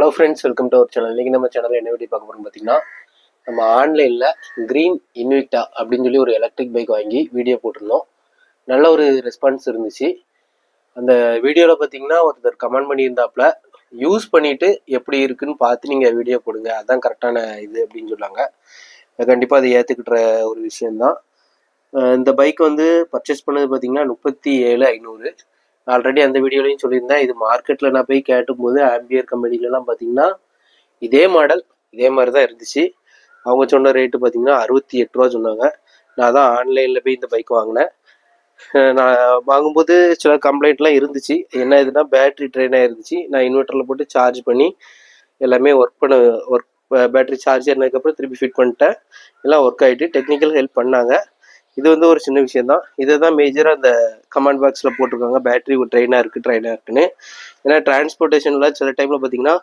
Hello friends welcome to our channel இன்றைக்கி நம்ம சேனலில் என்ன வீடியோ பார்க்க போகிறோம் பார்த்தீங்கன்னா நம்ம ஆன்லைனில் க்ரீன் இன்விக்டா அப்படின்னு சொல்லி ஒரு எலக்ட்ரிக் பைக் வாங்கி வீடியோ போட்டிருந்தோம். நல்ல ஒரு ரெஸ்பான்ஸ் இருந்துச்சு. அந்த வீடியோவில் பார்த்தீங்கன்னா ஒருத்தர் கமெண்ட் பண்ணியிருந்தாப்புல யூஸ் பண்ணிவிட்டு எப்படி இருக்குன்னு பார்த்து நீங்கள் வீடியோ போடுங்க. அதான் கரெக்டான இது அப்படின்னு சொன்னாங்க. கண்டிப்பாக அதை ஏற்றுக்கிட்ட ஒரு விஷயந்தான் இந்த பைக் வந்து பர்ச்சேஸ் பண்ணது பார்த்தீங்கன்னா முப்பத்தி ஏழு ஐநூறு. ஆல்ரெடி அந்த வீடியோலையும் சொல்லியிருந்தேன். இது மார்க்கெட்டில் நான் போய் கேட்டும்போது ஆம்பியர் கம்பெனிலலாம் பார்த்தீங்கன்னா இதே மாடல் இதே மாதிரி தான் இருந்துச்சு. அவங்க சொன்ன ரேட்டு பார்த்தீங்கன்னா அறுபத்தி எட்டு ரூபா சொன்னாங்க. நான் தான் ஆன்லைனில் போய் இந்த பைக் வாங்கினேன். நான் வாங்கும்போது சில கம்ப்ளைண்ட்லாம் இருந்துச்சு. என்ன இதுனா பேட்ரி ட்ரெயினாக இருந்துச்சு நான் இன்வெர்ட்டரில் போட்டு சார்ஜ் பண்ணி எல்லாமே ஒர்க் பண்ண ஒர்க் பேட்டரி சார்ஜ் ஆனதுக்கப்புறம் திருப்பி ஃபிட் பண்ணிட்டேன். எல்லாம் ஒர்க் ஆகிட்டு டெக்னிக்கல் ஹெல்ப் பண்ணாங்க. இது வந்து ஒரு சின்ன விஷயம் தான் இதை தான் மேஜராக அந்த கமெண்ட் பாக்ஸில் போட்டிருக்காங்க. பேட்டரி ட்ரெயினாக இருக்குது ட்ரெயினாக இருக்குன்னு. ஏன்னா டிரான்ஸ்போர்ட்டேஷனில் சில டைமில் பார்த்தீங்கன்னா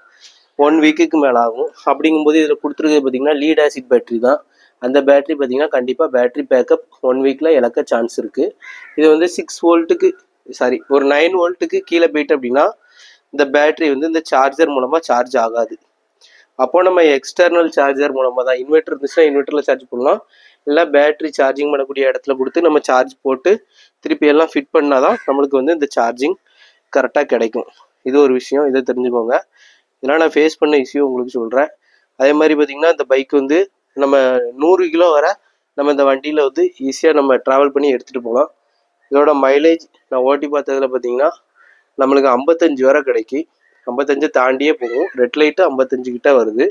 ஒன் வீக்குக்கு மேலே ஆகும். அப்படிங்கும்போது இதில் கொடுத்துருக்கிறது பார்த்தீங்கன்னா லீட் ஆசிட் பேட்டரி தான். அந்த பேட்டரி பார்த்தீங்கன்னா கண்டிப்பாக பேட்டரி பேக்கப் ஒன் வீக்கில் இழக்க சான்ஸ் இருக்குது இது வந்து சிக்ஸ் வோல்ட்டுக்கு சாரி ஒரு நைன் வோல்ட்டுக்கு கீழே போயிட்டு அப்படின்னா இந்த பேட்டரி வந்து இந்த சார்ஜர் மூலமாக சார்ஜ் ஆகாது. அப்போ நம்ம எக்ஸ்டர்னல் சார்ஜர் மூலமாக தான் இன்வெர்டர் இருந்துச்சுன்னா இன்வெர்டரில் சார்ஜ் பண்ணலாம் இல்லை பேட்டரி சார்ஜிங் பண்ணக்கூடிய இடத்துல கொடுத்து நம்ம சார்ஜ் போட்டு திருப்பி எல்லாம் ஃபிட் பண்ணால் தான் நம்மளுக்கு வந்து இந்த சார்ஜிங் கரெக்டாக கிடைக்கும். இது ஒரு விஷயம். இதை தெரிஞ்சுக்கோங்க. இதெல்லாம் நான் ஃபேஸ் பண்ண இஷ்யூ உங்களுக்கு சொல்கிறேன் அதே மாதிரி பார்த்திங்கன்னா இந்த பைக் வந்து நம்ம நூறு கிலோ வர நம்ம இந்த வண்டியில் வந்து ஈஸியாக நம்ம ட்ராவல் பண்ணி எடுத்துகிட்டு போகலாம். இதோட மைலேஜ் நான் ஓட்டி பார்த்ததுல பார்த்தீங்கன்னா நம்மளுக்கு ஐம்பத்தஞ்சு வரை கிடைக்கும். ஐம்பத்தஞ்சை தாண்டியே போகும். ரெட் லைட்டு ஐம்பத்தஞ்சு கிட்ட வருது.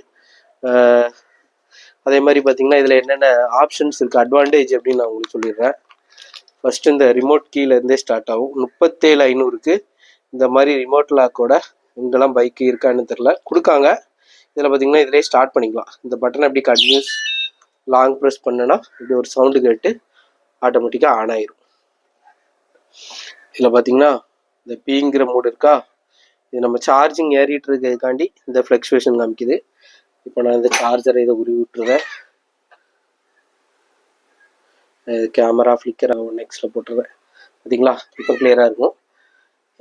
அதே மாதிரி பார்த்தீங்கன்னா இதில் என்னென்ன ஆப்ஷன்ஸ் இருக்குது அட்வான்டேஜ் அப்படின்னு நான் உங்களுக்கு சொல்லிடுறேன். ஃபஸ்ட்டு இந்த ரிமோட் கீழேருந்தே ஸ்டார்ட் ஆகும். முப்பத்தேழு ஐநூறுக்கு இந்த மாதிரி ரிமோட் லாக்கோட இங்கெல்லாம் பைக்கு இருக்கான்னு தெரில கொடுக்காங்க. இதில் பார்த்தீங்கன்னா இதிலே ஸ்டார்ட் பண்ணிக்கலாம். இந்த பட்டனை எப்படி கண்டினியூஸ் லாங் ப்ரெஸ் பண்ணனா இப்படி ஒரு சவுண்டு கேட்டு ஆட்டோமேட்டிக்காக ஆன் ஆயிரும். இதில் பார்த்தீங்கன்னா இந்த பீங்கிற மூடு இருக்கா? இது நம்ம சார்ஜிங் ஏறிட்டு இருக்கிறதுக்காண்டி இந்த ஃப்ளக்சுவேஷன் காமிக்குது. இப்போ நான் இந்த சார்ஜரை இதை உருவி விட்டுருவேன் கேமரா ஃப்ளிக்கர் ஆகும் எக்ஸில் போட்டுருவேன். பார்த்தீங்களா இப்போ கிளியராக இருக்கும்.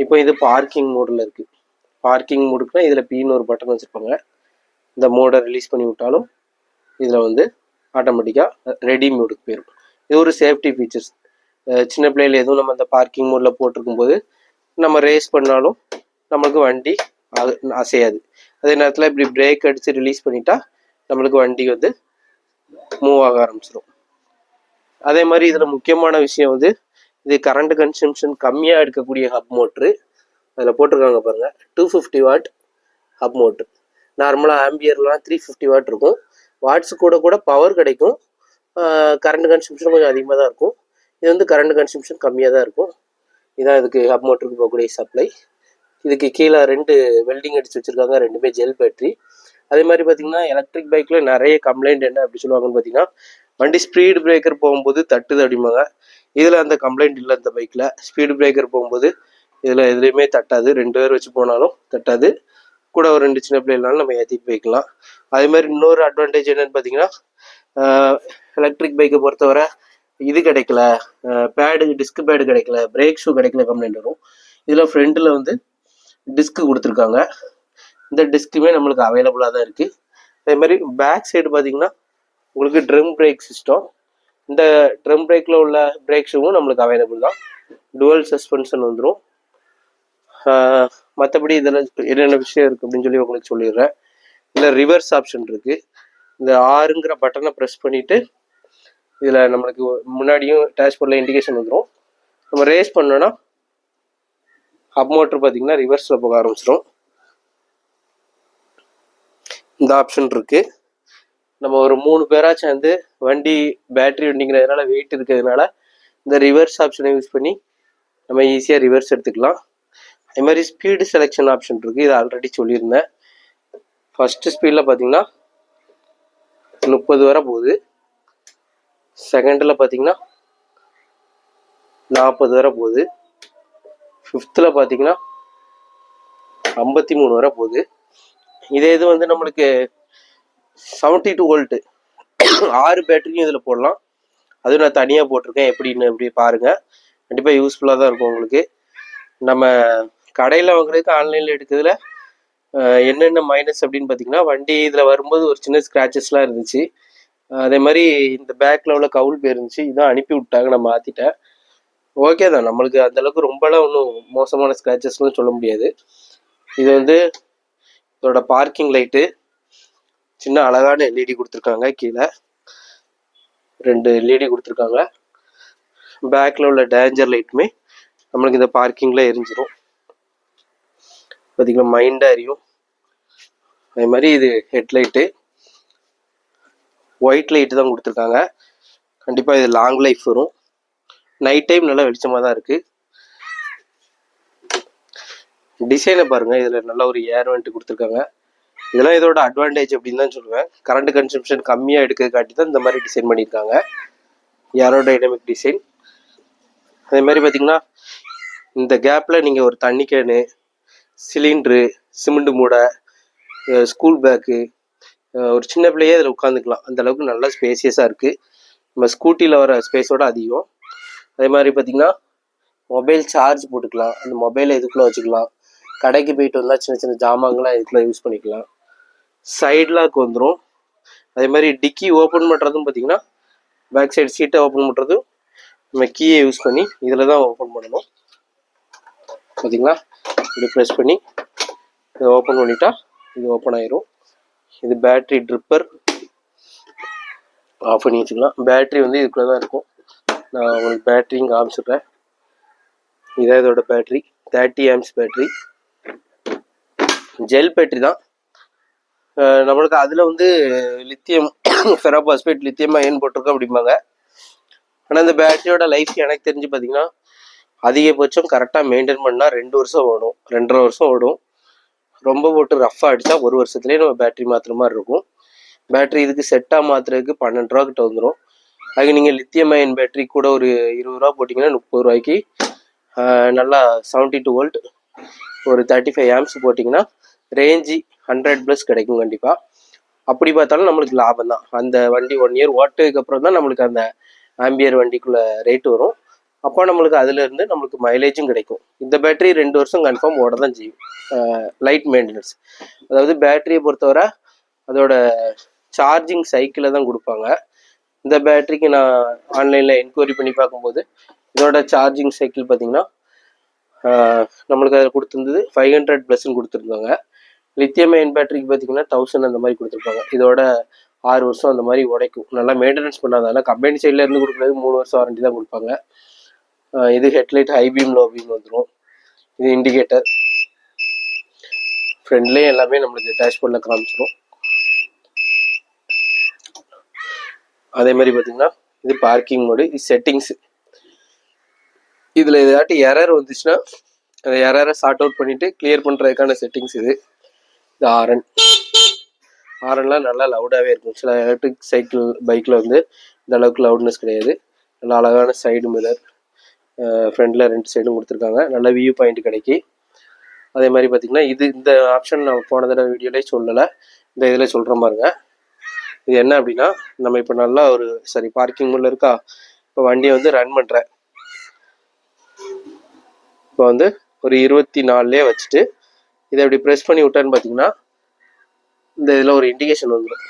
இப்போ இது பார்க்கிங் மோடில் இருக்குது பார்க்கிங் மோடுக்குனா இதில் பின்னு ஒரு பட்டன் வச்சுருப்பாங்க. இந்த மோடை ரிலீஸ் பண்ணி விட்டாலும் இதில் வந்து ஆட்டோமேட்டிக்காக ரெடி மோடுக்கு போயிடும் இது ஒரு சேஃப்டி ஃபீச்சர்ஸ் சின்ன பிள்ளைகள் எதுவும் நம்ம அந்த பார்க்கிங் மோடில் போட்டிருக்கும் போது நம்ம ரேஸ் பண்ணாலும் நம்மளுக்கு வண்டி அசையாது. அதே நேரத்தில் இப்படி பிரேக் அடித்து ரிலீஸ் பண்ணிட்டா நம்மளுக்கு வண்டி வந்து மூவ் ஆக ஆரம்பிச்சிடும் அதே மாதிரி இதில் முக்கியமான விஷயம் வந்து இது கரண்ட் கன்சம்ஷன் கம்மியாக எடுக்கக்கூடிய ஹப் மோட்ரு அதில் போட்டிருக்காங்க பாருங்கள் two fifty watt hub motor நார்மலாக ஆம்பியர்லாம் த்ரீ ஃபிஃப்டி வாட் இருக்கும். வாட்ஸ் கூட கூட பவர் கிடைக்கும். கரண்ட் கன்சம்ஷன் கொஞ்சம் அதிகமாக தான் இருக்கும். இது வந்து கரண்ட் கன்சம்ஷன் கம்மியாக தான் இருக்கும். இதான் இதுக்கு ஹப் மோட்டருக்கு போகக்கூடிய சப்ளை இதுக்கு கீழே ரெண்டு வெல்டிங் அடிச்சு வச்சிருக்காங்க ரெண்டுமே ஜெல் பேட்டரி அதே மாதிரி பார்த்தீங்கன்னா எலக்ட்ரிக் பைக்கில் நிறைய கம்ப்ளைண்ட் என்ன அப்படி சொல்லுவாங்கன்னு பார்த்தீங்கன்னா வண்டி ஸ்பீடு பிரேக்கர் போகும்போது தட்டுது அப்படிம்பாங்க. இதில் அந்த கம்ப்ளைண்ட் இல்லை அந்த பைக்கில் ஸ்பீடு பிரேக்கர் போகும்போது இதில் எதுலேயுமே தட்டாது. ரெண்டு பேர் வச்சு போனாலும் தட்டாது. கூட ஒரு ரெண்டு சின்ன பிள்ளைகளாலும் நம்ம ஏற்றிட்டு போய்க்கலாம். அதே மாதிரி இன்னொரு அட்வான்டேஜ் என்னன்னு பார்த்தீங்கன்னா எலக்ட்ரிக் பைக்கை பொறுத்தவரை இது கிடைக்கல. பேடு டிஸ்க் பேடு கிடைக்கல. பிரேக் ஷூ கிடைக்கல கம்ப்ளைண்ட் வரும். இதில் ஃப்ரண்ட்டில் வந்து டிஸ்க்கு கொடுத்துருக்காங்க. இந்த டிஸ்க்குமே நம்மளுக்கு அவைலபிளாக தான் இருக்குது அதே மாதிரி பேக் சைடு பார்த்தீங்கன்னா உங்களுக்கு ட்ரம் பிரேக் சிஸ்டம் இந்த ட்ரம் பிரேக்கில் உள்ள பிரேக் ஷூவும் நம்மளுக்கு அவைலபிள் தான். டுவல் சஸ்பென்ஷன் வந்துடும் மற்றபடி இதில் என்னென்ன விஷயம் இருக்குது அப்படின்னு சொல்லி உங்களுக்கு சொல்லிடுறேன். இதில் ரிவர்ஸ் ஆப்ஷன் இருக்குது இந்த ஆறுங்கிற பட்டனை ப்ரெஸ் பண்ணிவிட்டு இதில் நம்மளுக்கு முன்னாடியும் டேஷ்போர்டில் இண்டிகேஷன் வந்துடும் நம்ம ரேஸ் பண்ணோன்னா அப் மோட்டர் பார்த்தீங்கன்னா ரிவர்ஸில் போக ஆரம்பிச்சிடும் இந்த ஆப்ஷன் இருக்குது நம்ம ஒரு மூணு பேரா சேர்ந்து வண்டி பேட்டரி வண்டிங்கிறதுனால வெயிட் இருக்கிறதுனால இந்த ரிவர்ஸ் ஆப்ஷனை யூஸ் பண்ணி நம்ம ஈஸியாக ரிவர்ஸ் எடுத்துக்கலாம். அதே மாதிரி ஸ்பீடு செலெக்ஷன் ஆப்ஷன் இருக்குது இது ஆல்ரெடி சொல்லியிருந்தேன். ஃபஸ்ட்டு ஸ்பீடில் பார்த்தீங்கன்னா முப்பது வரை போகுது. செகண்டில் பார்த்தீங்கன்னா நாற்பது வரை போகுது. ஃபிஃப்த்தில் பார்த்தீங்கன்னா ஐம்பத்தி மூணு வரை போகுது. இதே இது வந்து நம்மளுக்கு செவன்ட்டி டூ வோல்ட்டு ஆறு பேட்டரியும் இதில் போடலாம். அதுவும் நான் தனியாக போட்டிருக்கேன். எப்படின்னு எப்படி பாருங்கள் கண்டிப்பாக யூஸ்ஃபுல்லாக தான் இருக்கும் உங்களுக்கு. நம்ம கடையில் வாங்குறதுக்கு ஆன்லைனில் எடுக்கிறதுல என்னென்ன மைனஸ் அப்படின்னு பார்த்தீங்கன்னா வண்டி இதில் வரும்போது ஒரு சின்ன ஸ்க்ராச்சஸ்லாம் இருந்துச்சு. அதே மாதிரி இந்த பேக்கில் உள்ள கவுல் போயிருந்துச்சு. இதான் அனுப்பி விட்டாங்க. நான் மாற்றிட்டேன் ஓகே தான். நம்மளுக்கு அந்த அளவுக்கு ரொம்பலாம் ஒன்றும் மோசமான ஸ்க்ராச்சஸ்னு சொல்ல முடியாது. இது வந்து இதோட பார்க்கிங் லைட்டு சின்ன அழகான எல்இடி கொடுத்துருக்காங்க. கீழே ரெண்டு எல்இடி கொடுத்துருக்காங்க. பேக்கில் உள்ள டேஞ்சர் லைட்டுமே நம்மளுக்கு இந்த பார்க்கிங்கில் எரிஞ்சிடும் பார்த்திங்களா மைண்டாக எரியும். அதே மாதிரி இது ஹெட்லைட்டு ஒயிட் லைட்டு தான் கொடுத்துருக்காங்க. கண்டிப்பாக இது லாங் லைஃப் வரும். நைட் டைம் நல்லா வெளிச்சமாக தான் இருக்குது டிசைனை பாருங்கள் இதில் நல்ல ஒரு ஏர் வெண்ட் கொடுத்துருக்காங்க. இதெல்லாம் இதோட அட்வான்டேஜ் அப்படின்னு தான் சொல்லுவேன். கரண்ட் கன்சம்ஷன் கம்மியாக எடுக்கிறதுக்காட்டி தான் இந்த மாதிரி டிசைன் பண்ணியிருக்காங்க. ஏரோ டைனமிக் டிசைன் அதே மாதிரி பார்த்தீங்கன்னா இந்த கேப்பில் நீங்கள் ஒரு தண்ணி கேனு சிலிண்ட்ரு சிமெண்ட் மூடை ஸ்கூல் பேக்கு ஒரு சின்ன பிள்ளையே அதில் உட்காந்துக்கலாம் அந்த அளவுக்கு நல்லா ஸ்பேசியஸாக இருக்குது நம்ம ஸ்கூட்டியில் வர ஸ்பேஸோட அதிகம். அதே மாதிரி பார்த்தீங்கன்னா மொபைல் சார்ஜ் போட்டுக்கலாம். அந்த மொபைலை இதுக்குள்ளே வச்சுக்கலாம். கடைக்கு போயிட்டு வந்தால் சின்ன சின்ன ஜாமான்கள்லாம் இதுக்குள்ளே யூஸ் பண்ணிக்கலாம். சைட் லாக் வந்துடும் அதே மாதிரி டிக்கி ஓப்பன் பண்ணுறதும் பார்த்தீங்கன்னா பேக் சைடு சீட்டை ஓப்பன் பண்ணுறதும் நம்ம கீயை யூஸ் பண்ணி இதில் தான் ஓப்பன் பண்ணணும். பார்த்தீங்களா இப்படி ப்ரெஸ் பண்ணி இதை ஓப்பன் பண்ணிட்டா இது ஓப்பன் ஆயிரும். இது பேட்டரி ட்ரிப்பர் ஆஃப் பண்ணி வச்சுக்கலாம். பேட்ரி வந்து இதுக்குள்ளே தான் இருக்கும். நான் உங்களுக்கு பேட்டரியும் காமிச்சிடுறேன். இதான் இதோட battery thirty amps battery gel battery தான். நம்மளுக்கு அதில் வந்து லித்தியம் ஃபெராபாஸ்பேட் லித்தியம் அயன் போட்டிருக்கோம் அப்படிம்பாங்க. ஆனால் இந்த பேட்டரியோட லைஃப் எனக்கு தெரிஞ்சு பார்த்தீங்கன்னா அதிகபட்சம் கரெக்டாக மெயின்டைன் பண்ணால் ரெண்டு வருஷம் ஓடும். ரெண்டரை வருஷம் ஓடும். ரொம்ப போட்டு ரஃப்பாக அடித்தா ஒரு வருஷத்துலேயே நம்ம பேட்ரி மாற்றுற மாதிரி இருக்கும். பேட்ரி இதுக்கு செட்டாக மாற்றுறதுக்கு பன்னெண்டு ரூபா கிட்ட வந்துடும் அதுக்கு நீங்கள் லித்தியம் அயன் பேட்டரி கூட ஒரு இருபது ரூபா போட்டிங்கன்னா முப்பது ரூபாய்க்கு நல்லா செவன்ட்டி டூ வோல்ட் ஒரு தேர்ட்டி ஃபைவ் ஆம்ஸ் போட்டிங்கன்னா ரேஞ்சு ஹண்ட்ரட் ப்ளஸ் கிடைக்கும் கண்டிப்பாக அப்படி பார்த்தாலும் நம்மளுக்கு லாபம் தான். அந்த வண்டி ஒன் இயர் ஓட்டதுக்கு அப்புறம் தான் நம்மளுக்கு அந்த ஆம்பியர் வண்டிக்குள்ளே ரேட் வரும். அப்போ நம்மளுக்கு அதுலேருந்து நம்மளுக்கு மைலேஜும் கிடைக்கும். இந்த பேட்டரி ரெண்டு வருஷம் கன்ஃபார்ம் ஓட தான் செய்யும். லைட் மெயின்டெனன்ஸ் அதாவது பேட்டரியை பொறுத்தவரை அதோட சார்ஜிங் சைக்கிளை தான் கொடுப்பாங்க. இந்த பேட்டரிக்கு நான் ஆன்லைனில் என்கொயரி பண்ணி பார்க்கும்போது இதோட சார்ஜிங் சைக்கிள் பார்த்தீங்கன்னா நம்மளுக்கு அதில் கொடுத்துருந்தது ஃபைவ் ஹண்ட்ரட் ப்ளஸ்ன்னு கொடுத்துருந்தாங்க. லித்தியம் அயன் பேட்டரிக்கு பார்த்தீங்கன்னா தௌசண்ட் அந்த மாதிரி கொடுத்துருப்பாங்க. இதோட ஆறு வருஷம் அந்த மாதிரி உடைக்கும். நல்லா மெயின்டெனன்ஸ் பண்ணாதால கம்பெனி சைடில் இருந்து கொடுக்குறது மூணு வருஷம் வாரண்டி தான் கொடுப்பாங்க. இது headlight high beam low beam வந்துடும் இது இண்டிகேட்டர் ஃப்ரெண்ட்லேயே எல்லாமே நம்மளுக்கு டேஷ்போர்டில் காமிச்சிடும் அதே மாதிரி பார்த்தீங்கன்னா இது பார்க்கிங் மோடு இது செட்டிங்ஸ் இதில் ஏதாட்டி எரர் வந்துச்சுன்னா அந்த எரரை சார்ட் அவுட் பண்ணிவிட்டு கிளியர் பண்ணுறதுக்கான செட்டிங்ஸ் இது. இது ஆரன் ஆரன்லாம் நல்லா லவுடாகவே இருக்கும். சில எலக்ட்ரிக் சைக்கிள் பைக்கில் வந்து இந்த அளவுக்கு லவுட்னஸ் கிடையாது. நல்லா அழகான சைடு மிரர் ஃப்ரண்டில் ரெண்டு சைடும் கொடுத்துருக்காங்க. நல்ல வியூ பாயிண்ட் கிடைக்கி. அதே மாதிரி பார்த்தீங்கன்னா இது இந்த ஆப்ஷன் நான் போன தடவை வீடியோலேயே சொல்லலை. இந்த இதில் சொல்கிற மாதிரிங்க இது என்ன அப்படின்னா நம்ம இப்போ நல்லா ஒரு சரி பார்க்கிங் உள்ள இருக்கா? இப்போ வண்டியை வந்து ரன் பண்ணுறேன் இப்போ வந்து ஒரு இருபத்தி நாலுலேயே வச்சுட்டு இதை இப்படி ப்ரெஸ் பண்ணி விட்டேன்னு பார்த்தீங்கன்னா இந்த இதில் ஒரு இண்டிகேஷன் வந்துடும்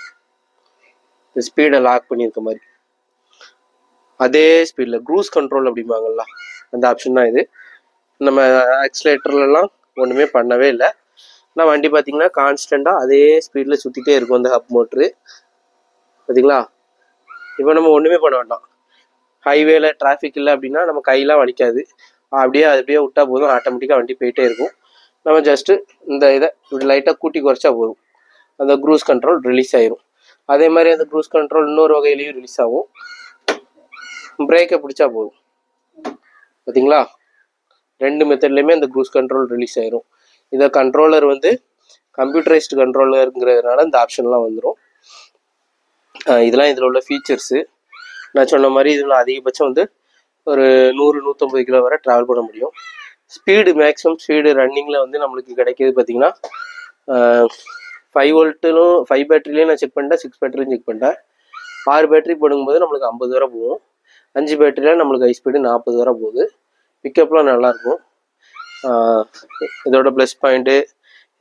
இந்த ஸ்பீடை லாக் பண்ணியிருக்க மாதிரி. அதே ஸ்பீடில் க்ரூஸ் கண்ட்ரோல் அப்படிம்பாங்கல்ல அந்த ஆப்ஷன் தான் இது. நம்ம ஆக்சிலேட்டர்லலாம் ஒன்றுமே பண்ணவே இல்லை. ஆனால் வண்டி பார்த்தீங்கன்னா கான்ஸ்டண்ட்டாக அதே ஸ்பீடில் சுற்றிட்டே இருக்கும் அந்த ஹப் மோட்ரு பார்த்தீங்களா இப்போ நம்ம ஒன்றுமே பண்ண வேண்டாம். ஹைவேல டிராஃபிக் இல்லை அப்படின்னா நம்ம கையெல்லாம் வலிக்காது. அப்படியே அது அப்படியே விட்டா போதும். ஆட்டோமேட்டிக்காக வண்டி போயிட்டே இருக்கும். நம்ம ஜஸ்ட்டு இந்த இதை இப்படி லைட்டாக கூட்டி குறைச்சா போதும். அந்த க்ரூஸ் கண்ட்ரோல் ரிலீஸ் ஆயிரும். அதே மாதிரி அந்த க்ரூஸ் கண்ட்ரோல் இன்னொரு வகையிலையும் ரிலீஸ் ஆகும். பிரேக்கை பிடிச்சா போதும். பார்த்தீங்களா ரெண்டு மெத்தட்லையுமே அந்த க்ரூஸ் கண்ட்ரோல் ரிலீஸ் ஆயிரும். இதை கண்ட்ரோலர் வந்து கம்ப்யூட்டரைஸ்டு கண்ட்ரோலருங்கிறதுனால இந்த ஆப்ஷன்லாம் வந்துடும் இதெல்லாம் இதில் உள்ள ஃபீச்சர்ஸு நான் சொன்ன மாதிரி இதில் அதிகபட்சம் வந்து ஒரு நூறு நூற்றம்பது கிலோ வரை ட்ராவல் பண்ண முடியும். ஸ்பீடு மேக்ஸிமம் ஸ்பீடு ரன்னிங்கில் வந்து நம்மளுக்கு கிடைக்கிது பார்த்தீங்கன்னா ஃபைவ் வோல்ட்டிலும் ஃபைவ் பேட்டரிலையும் நான் செக் பண்ணிட்டேன் சிக்ஸ் பேட்டரியும் செக் பண்ணிட்டேன். ஆறு பேட்டரி போடும்போது நம்மளுக்கு ஐம்பது வரை போகும். அஞ்சு பேட்டரியில் நம்மளுக்கு ஹை ஸ்பீடு நாற்பது வரை போகுது. பிக்கப்லாம் நல்லாயிருக்கும் இதோட ப்ளஸ் பாயிண்ட்டு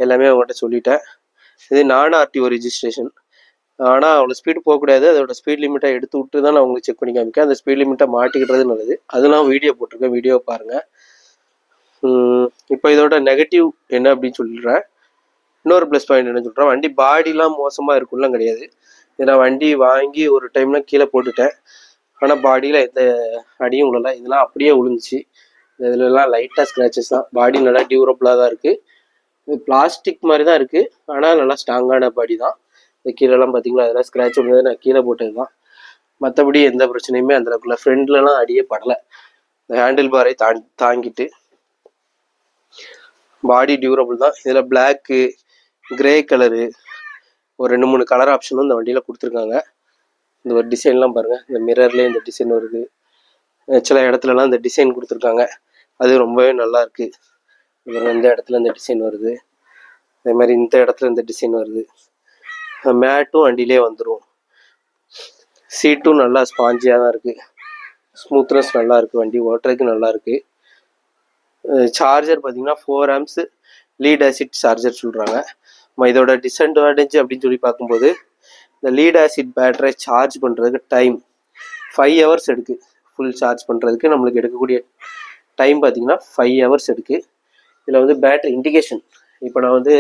எல்லாமே அவங்கள்ட்ட சொல்லிட்டேன். இது நான் ஆர்டிஓ ரிஜிஸ்ட்ரேஷன் ஆனால் அவ்வளோ ஸ்பீடு போகக்கூடாது அதோட ஸ்பீட் லிமிட்டை எடுத்து விட்டு தான் நான் உங்களுக்கு செக் பண்ணி காமிக்கேன் அந்த ஸ்பீட் லிமிட்டை மாட்டிக்கிட்டது நல்லது. அதெல்லாம் வீடியோ போட்டிருக்கேன். வீடியோ பாருங்கள் இப்போ இதோட நெகட்டிவ் என்ன அப்படின்னு சொல்லிடுறேன் இன்னொரு ப்ளஸ் பாயிண்ட் என்ன சொல்கிறேன் வண்டி பாடிலாம் மோசமாக இருக்கும்லாம் கிடையாது. இது நான் வண்டி வாங்கி ஒரு டைம்லாம் கீழே போட்டுட்டேன். ஆனால் பாடியில் எந்த அடியும் விழல. இதெல்லாம் அப்படியே விழுந்துச்சு இதுலலாம் லைட்டாக ஸ்க்ராச்சஸ் தான். பாடி நல்லா டியூரபுளாக தான் இருக்குது இது பிளாஸ்டிக் மாதிரி தான் இருக்குது ஆனால் நல்லா ஸ்ட்ராங்கான பாடி தான். இந்த கீழெல்லாம் பார்த்தீங்களா? அதெல்லாம் ஸ்க்ராட்ச் விழுந்தது நான் கீழே போட்டது தான் மற்றபடி எந்த பிரச்சனையுமே அந்த அளவுக்குள்ள ஃப்ரெண்ட்லலாம் அடியே படலை. இந்த ஹேண்டில் பாரை தாண்டி தாங்கிட்டு. பாடி டியூரபிள் தான். இதில் பிளாக்கு கிரே கலரு ஒரு ரெண்டு மூணு கலர் ஆப்ஷனும் இந்த வண்டியில் கொடுத்துருக்காங்க. இந்த ஒரு டிசைன்லாம் பாருங்கள் இந்த மிரர்லேயே இந்த டிசைன் வருது. சில இடத்துலலாம் இந்த டிசைன் கொடுத்துருக்காங்க. அது ரொம்பவே நல்லா இருக்குது இந்த இடத்துல இந்த டிசைன் வருது. அதே மாதிரி இந்த இடத்துல இந்த டிசைன் வருது. மேட்டும் அண்டிலே வந்துடும் சீட்டும் நல்லா ஸ்பாஞ்சியாக தான் இருக்குது ஸ்மூத்னஸ் நல்லா இருக்குது வண்டி ஓட்டுறதுக்கு நல்லா இருக்குது சார்ஜர் பார்த்தீங்கன்னா four amps lead acid charger சொல்கிறாங்க நம்ம இதோட டிஸ்அட்வான்டேஜ் அப்படின்னு சொல்லி பார்க்கும்போது இந்த லீட் ஆசிட் பேட்டரை சார்ஜ் பண்ணுறதுக்கு டைம் ஃபைவ் ஹவர்ஸ் எடுக்கு. ஃபுல் சார்ஜ் பண்ணுறதுக்கு நம்மளுக்கு எடுக்கக்கூடிய டைம் பார்த்தீங்கன்னா ஃபைவ் ஹவர்ஸ் எடுக்கு. இதில் வந்து பேட்டரி இண்டிகேஷன் இப்போ நான் வந்து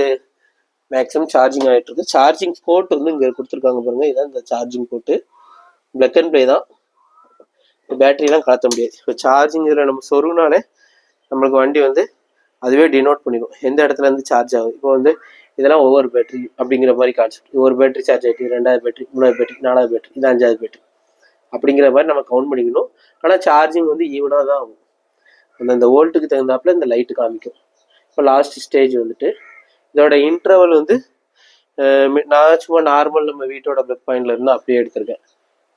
மேக்ஸிமம் சார்ஜிங் ஆகிட்டு இருக்கு சார்ஜிங் போர்ட் வந்து இங்கே கொடுத்துருக்காங்க பாருங்கள் இதான் இந்த charging port plug and play தான். பேட்டரியெலாம் கலத்த முடியாது. இப்போ சார்ஜிங் இதில் நம்ம சொருகினாலே நம்மளுக்கு வண்டி வந்து அதுவே டினோட் பண்ணிடும். எந்த இடத்துல இருந்து சார்ஜ் ஆகுது. இப்போ வந்து இதெல்லாம் ஒவ்வொரு பேட்டரி அப்படிங்கிற மாதிரி கான்செப்ட் ஒரு பேட்டரி சார்ஜ் ஆகிட்டு ரெண்டாவது பேட்டரி மூணாவது பேட்டரி நாலாவது பேட்டரி இது அஞ்சாவது பேட்டரி அப்படிங்கிற மாதிரி நம்ம கவுண்ட் பண்ணிக்கணும். ஆனால் சார்ஜிங் வந்து ஈவனாக தான் ஆகும். அந்த அந்த ஓல்ட்டுக்கு தகுந்தாப்புல இந்த லைட்டு காமிக்கும். இப்போ லாஸ்ட் ஸ்டேஜ் வந்துட்டு இதோட இன்டர்வல் வந்து நான் சும்மா நார்மல் நம்ம வீட்டோட ப்ளக் பாயிண்ட்ல இருந்து அப்படியே எடுத்திருக்கேன்.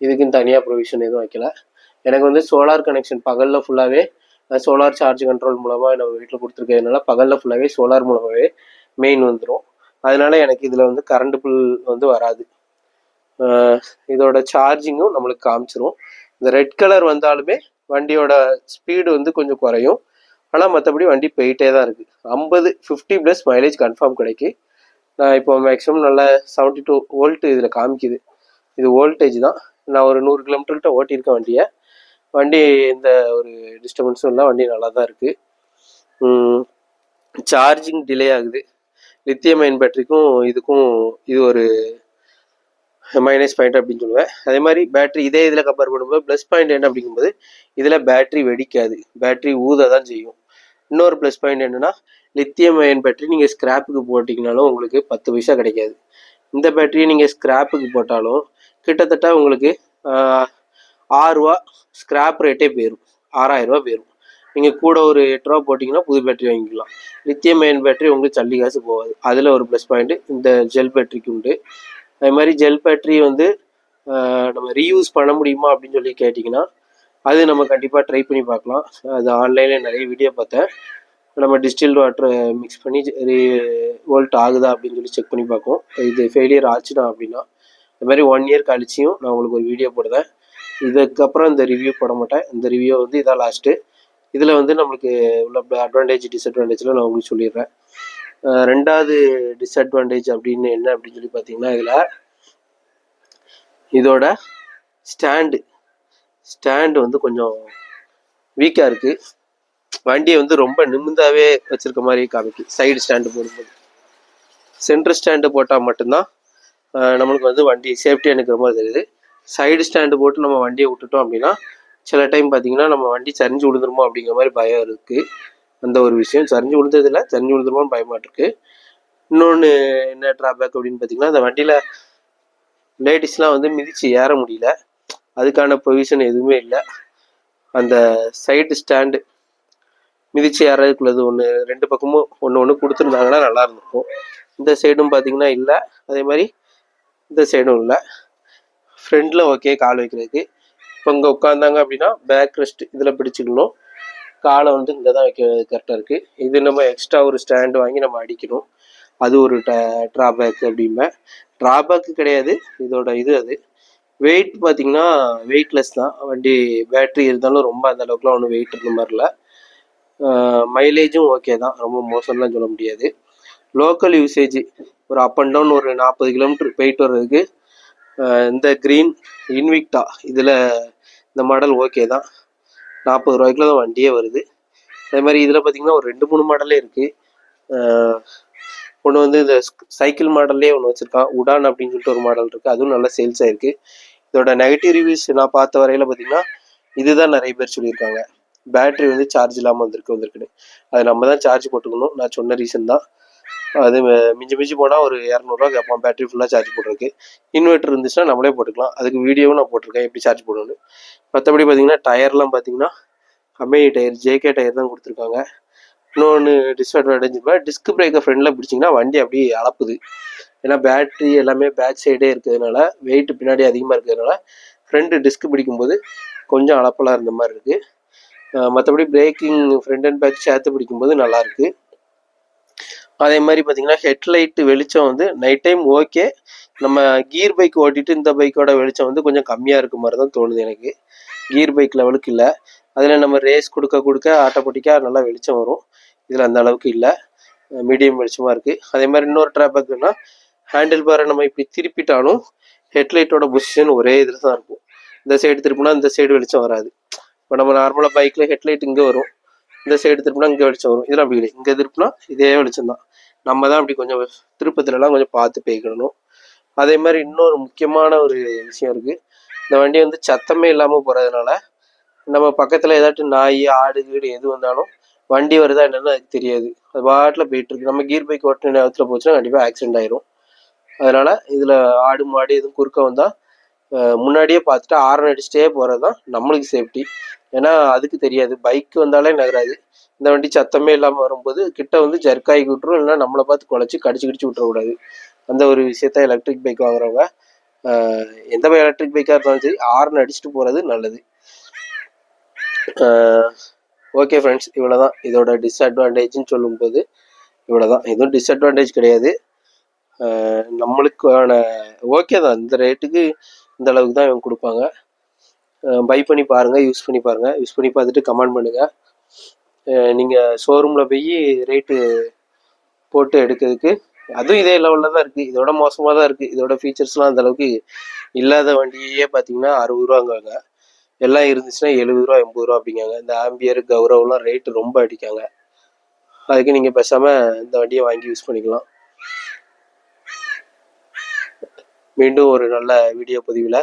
இதுக்குன்னு தனியாக ப்ரொவிஷன் எதுவும் வைக்கல. எனக்கு வந்து சோலார் கனெக்ஷன் பகலில் ஃபுல்லாகவே சோலார் சார்ஜ் கண்ட்ரோல் மூலமாக நம்ம வீட்டில் கொடுத்துருக்கிறதுனால பகலில் ஃபுல்லாகவே சோலார் மூலமாகவே மெயின் வந்துடும் அதனால எனக்கு இதில் வந்து கரண்ட் பில் வந்து வராது. இதோட சார்ஜிங்கும் நம்மளுக்கு காமிச்சிரும். இந்த ரெட் கலர் வந்தாலுமே வண்டியோட ஸ்பீடு வந்து கொஞ்சம் குறையும். ஆனால் மற்றபடி வண்டி போயிட்டே தான் இருக்குது ஐம்பது ஃபிஃப்டி ப்ளஸ் மைலேஜ் கன்ஃபார்ம் கிடைக்கும் நான் இப்போ மேக்ஸிமம் நல்லா செவன்ட்டி டூ வோல்ட்டு இதில் காமிக்குது. இது வோல்டேஜ் தான். நான் ஒரு நூறு கிலோமீட்டர்கிட்ட ஓட்டியிருக்கேன் வண்டியை. வண்டி எந்த ஒரு டிஸ்டர்பன்ஸும் இல்லை வண்டி நல்லா தான் இருக்குது சார்ஜிங் டிலே ஆகுது. லித்தியம் அயன் பேட்டரிக்கும் இதுக்கும் இது ஒரு மைனஸ் பாயிண்ட் அப்படின்னு சொல்லுவேன். அதே மாதிரி பேட்டரி இதே இதில் கம்பேர் பண்ணும்போது ப்ளஸ் பாயிண்ட் என்ன அப்படிங்கும்போது இதில் பேட்டரி வெடிக்காது. பேட்டரி ஊத தான் செய்யும். இன்னொரு ப்ளஸ் பாயிண்ட் என்னன்னா லித்தியம் அயன் பேட்டரி நீங்கள் ஸ்கிராப்புக்கு போட்டிங்கனாலும் உங்களுக்கு பத்து பைசா கிடைக்காது. இந்த பேட்டரியை நீங்கள் ஸ்கிராப்புக்கு போட்டாலும் கிட்டத்தட்ட உங்களுக்கு ஆறுரூவா ஸ்க்ராப் ஸ்கிராப் ரேட்டே போயிடும் ஆறாயிரம் ரூபா போயிடும் நீங்கள் கூட ஒரு எட்டு ரூபா போட்டிங்கன்னா புது பேட்டரி வாங்கிக்கலாம். லித்தியம் அயன் பேட்டரி உங்களுக்கு சல்லி காசு போகாது. அதில் ஒரு ப்ளஸ் பாயிண்ட் இந்த ஜெல் பேட்டரிக்கு உண்டு. அதே மாதிரி ஜெல் பேட்டரி வந்து நம்ம ரீயூஸ் பண்ண முடியுமா அப்படின்னு சொல்லி கேட்டிங்கன்னா அது நம்ம கண்டிப்பாக ட்ரை பண்ணி பார்க்கலாம். அது ஆன்லைனில் நிறைய வீடியோ பார்த்தேன். நம்ம டிஸ்டில் வாட்டரை மிக்ஸ் பண்ணி வோல்ட் ஆகுதா அப்படின்னு சொல்லி செக் பண்ணி பார்ப்போம் இது ஃபெயிலியர் ஆச்சுனா அப்படின்னா இது மாதிரி ஒன் இயர் கழிச்சியும் நான் உங்களுக்கு ஒரு வீடியோ போடுவேன் இதுக்கப்புறம் இந்த ரிவ்யூ போட மாட்டேன். இந்த ரிவ்யூ வந்து இதான் லாஸ்ட்டு இதில் வந்து நம்மளுக்கு உள்ள அட்வான்டேஜ் டிஸ்அட்வான்டேஜ்லாம் நான் உங்களுக்கு சொல்லிடுறேன். ரெண்டாவது டிஸ்அட்வான்டேஜ் அப்படின்னு என்ன அப்படின்னு சொல்லி பார்த்தீங்கன்னா இதில் இதோட ஸ்டாண்டு ஸ்டாண்டு வந்து கொஞ்சம் வீக்காக இருக்குது வண்டியை வந்து ரொம்ப நிமிந்தாவே வச்சிருக்க மாதிரி காமிக்கு. சைடு ஸ்டாண்டு போடும்போது. சென்டர் ஸ்டாண்டு போட்டால் மட்டும்தான் நம்மளுக்கு வந்து வண்டி சேஃப்டியாக நிற்கிற மாதிரி தெரியுது. சைடு ஸ்டாண்டு போட்டு நம்ம வண்டியை விட்டுட்டோம் அப்படின்னா சில டைம் பார்த்தீங்கன்னா நம்ம வண்டி சரிஞ்சு விழுந்துருமோ அப்படிங்கிற மாதிரி பயம் இருக்குது அந்த ஒரு விஷயம். சரிஞ்சு விழுந்ததில்ல. சரிஞ்சு விழுந்துருமோன்னு பயமாட்டிருக்கு. இன்னொன்று என்ன ட்ராபேக் அப்படின்னு பார்த்தீங்கன்னா அந்த வண்டியில் லேடிஸ்லாம் வந்து மிதிச்சு ஏற முடியல. அதுக்கான ப்ரொவிஷன் எதுவுமே இல்லை. அந்த சைடு ஸ்டாண்டு மிதித்து ஏறதுக்குள்ளது ஒன்று ரெண்டு பக்கமும் ஒன்று ஒன்று கொடுத்துருந்தாங்கன்னா நல்லா இருந்திருக்கும். இந்த சைடும் பார்த்தீங்கன்னா இல்லை. அதே மாதிரி இந்த சைடும் இல்லை. ஃப்ரண்டில் ஓகே கால் வைக்கிறதுக்கு. இப்போ இங்கே உட்காந்தாங்க அப்படின்னா பேக் ரெஸ்ட் இதில் பிடிச்சிக்கணும். காலை வந்து இங்கே தான் வைக்க கரெக்டாக இருக்குது இது நம்ம எக்ஸ்ட்ரா ஒரு ஸ்டாண்டு வாங்கி நம்ம அடிக்கணும். அது ஒரு ட்ராபேக் அப்படிம்பேன் ட்ராபேக்கு கிடையாது. இதோட இது அது. வெயிட் பார்த்தீங்கன்னா வெயிட்லெஸ் தான். வண்டி பேட்ரி இருந்தாலும் ரொம்ப அந்த அளவுக்குலாம் ஒன்றும் வெயிட் இருந்த மாதிரி இல்லை. மைலேஜும் ஓகே தான். ரொம்ப மோசம்லாம் சொல்ல முடியாது. லோக்கல் யூசேஜ் ஒரு அப் அண்ட் டவுன் ஒரு நாற்பது கிலோமீட்டர் போயிட்டு வர்றதுக்கு இந்த க்ரீன் இன்விக்டா இதில் இந்த மாடல் ஓகே தான். நாற்பது ரூபாய்க்குள்ள தான் வண்டியே வருது. அதே மாதிரி இதில் பார்த்தீங்கன்னா ஒரு ரெண்டு மூணு மாடலே இருக்குது ஒன்று வந்து இந்த சைக்கிள் மாடல்லே ஒன்று வச்சுருக்கான். உடான் அப்படின்னு சொல்லிட்டு ஒரு மாடல் இருக்குது அதுவும் நல்லா சேல்ஸ் ஆயிருக்கு இதோட நெகட்டிவ் ரிவ்யூஸ் நான் பார்த்த வரையில் பார்த்தீங்கன்னா இதுதான் நிறைய பேர் சொல்லியிருக்காங்க. பேட்டரி வந்து சார்ஜ் இல்லாமல் வந்திருக்கு வந்திருக்குன்னு. அது நம்ம தான் சார்ஜ் போட்டுக்கணும். நான் சொன்ன ரீசன் தான். அது மிஞ்சி மிஞ்சி போனால் ஒரு இரநூறுவா கேட்பான் பேட்டரி ஃபுல்லாக சார்ஜ் போடுறதுக்கு இன்வெர்ட்டர் இருந்துச்சுன்னா நம்மளே போட்டுக்கலாம். அதுக்கு வீடியோவும் நான் போட்டிருக்கேன். எப்படி சார்ஜ் போடணும்னு. மற்றபடி பார்த்தீங்கன்னா டயர்லாம் பார்த்தீங்கன்னா கம்பெனி டயர் ஜேகே டயர் தான் கொடுத்துருக்காங்க. இன்னொன்று டிஸ்அட்வான்டேஜ் டிஸ்க் பிரேக்கை ஃப்ரெண்டில் பிடிச்சிங்கன்னா வண்டி அப்படியே அளப்புது ஏன்னா பேட்டரி எல்லாமே பேக் சைடே இருக்கிறதுனால வெயிட் பின்னாடி அதிகமாக இருக்கிறதுனால ஃப்ரெண்டு டிஸ்க் பிடிக்கும்போது கொஞ்சம் அளப்பலாக இருந்த மாதிரி இருக்குது மற்றபடி பிரேக்கிங் ஃப்ரண்ட் அண்ட் பேக் சேர்த்து பிடிக்கும்போது நல்லாயிருக்கு அதே மாதிரி பார்த்தீங்கன்னா ஹெட்லைட்டு வெளிச்சம் வந்து நைட் டைம் ஓகே நம்ம கீர் பைக் ஓட்டிட்டு இந்த பைக்கோட வெளிச்சம் வந்து கொஞ்சம் கம்மியாக இருக்க மாதிரி தான் தோணுது எனக்கு. கீர் பைக் லெவலுக்கு இல்லை. அதில் நம்ம ரேஸ் கொடுக்க கொடுக்க ஆட்டோமேட்டிக்காக நல்லா வெளிச்சம் வரும். இதில் அந்த அளவுக்கு இல்லை. மீடியம் வெளிச்சமாக இருக்குது அதே மாதிரி இன்னொரு ட்ராபேக்னா ஹேண்டில் பாரை நம்ம இப்படி திருப்பிட்டாலும் ஹெட்லைட்டோட பொசிஷன் ஒரே இதில் தான் இருக்கும். இந்த சைடு திருப்பினா இந்த சைடு வெளிச்சம் வராது. இப்போ நம்ம நார்மலாக பைக்கில் ஹெட்லைட் இங்கே வரும். இந்த சைடு திருப்பினா இங்கே வெளிச்சம் வரும். இதெல்லாம் அப்படி இல்லை இங்கே திருப்பினா இதே வெளிச்சம் தான். நம்ம தான் அப்படி கொஞ்சம் திருப்பத்துலலாம் கொஞ்சம் பார்த்து போய்க்கணும். அதே மாதிரி இன்னொரு முக்கியமான ஒரு விஷயம் இருக்குது இந்த வண்டி வந்து சத்தமே இல்லாமல் போகிறதுனால நம்ம பக்கத்தில் ஏதாட்டும் நாய் ஆடு வீடு எது வந்தாலும் வண்டி வருதா என்னென்னு அதுக்கு தெரியாது. அது பாட்டில் போயிட்டு இருக்கு நம்ம கீர் பைக் ஓட்டின நேரத்தில் போச்சுன்னா கண்டிப்பாக ஆக்சிடென்ட் ஆயிரும். அதனால இதில் ஆடு மாடு எதுவும் குறுக்க வந்தால் முன்னாடியே பார்த்துட்டு ஆரன் அடிச்சுட்டே போகிறது தான் நம்மளுக்கு சேஃப்டி ஏன்னா அதுக்கு தெரியாது. பைக் வந்தாலே நகராது. இந்த வண்டி சத்தமே இல்லாமல் வரும்போது கிட்ட வந்து ஜர்க்காகி விட்டுரும். இல்லைன்னா நம்மளை பார்த்து குழச்சி கடிச்சு கடிச்சு விட்டுறக்கூடாது அந்த ஒரு விஷயத்த எலக்ட்ரிக் பைக் வாங்குறவங்க எந்த எந்த எலக்ட்ரிக் பைக்காக இருந்தாலும் சரி ஆர்ன் அடிச்சுட்டு போகிறது நல்லது. ஓகே ஃப்ரெண்ட்ஸ் இவ்வளோ தான் இதோட டிஸ்அட்வான்டேஜ்னு சொல்லும்போது இவ்வளோ தான் எதுவும் டிஸ்அட்வான்டேஜ் கிடையாது. நம்மளுக்கான ஓகே தான். இந்த ரேட்டுக்கு இந்த அளவுக்கு தான் இவங்க கொடுப்பாங்க. பை பண்ணி பாருங்கள் யூஸ் பண்ணி பாருங்கள் யூஸ் பண்ணி பார்த்துட்டு கமெண்ட் பண்ணுங்கள் நீங்கள் ஷோரூமில் போய் ரேட்டு போட்டு எடுக்கிறதுக்கு அதுவும் இதே லெவலில் தான் இருக்குது இதோட மோசமாக தான் இருக்குது இதோட ஃபீச்சர்ஸ்லாம் அந்த அளவுக்கு இல்லாத வண்டியே பார்த்தீங்கன்னா அறுபது ரூபாங்காங்க. எல்லாம் இருந்துச்சுன்னா எழுபது ரூபா எண்பது ரூபா அப்படிங்காங்க. இந்த ஆம்பியர் கௌரவம்லாம் ரேட்டு ரொம்ப அடிக்காங்க. அதுக்கு நீங்கள் பேசாமல் இந்த வண்டியை வாங்கி யூஸ் பண்ணிக்கலாம். மீண்டும் ஒரு நல்ல வீடியோ பதிவில்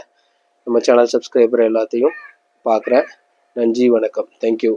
நம்ம சேனல் சப்ஸ்கிரைபர் எல்லாத்தையும் பார்க்குறேன் நன்றி வணக்கம் தேங்க்யூ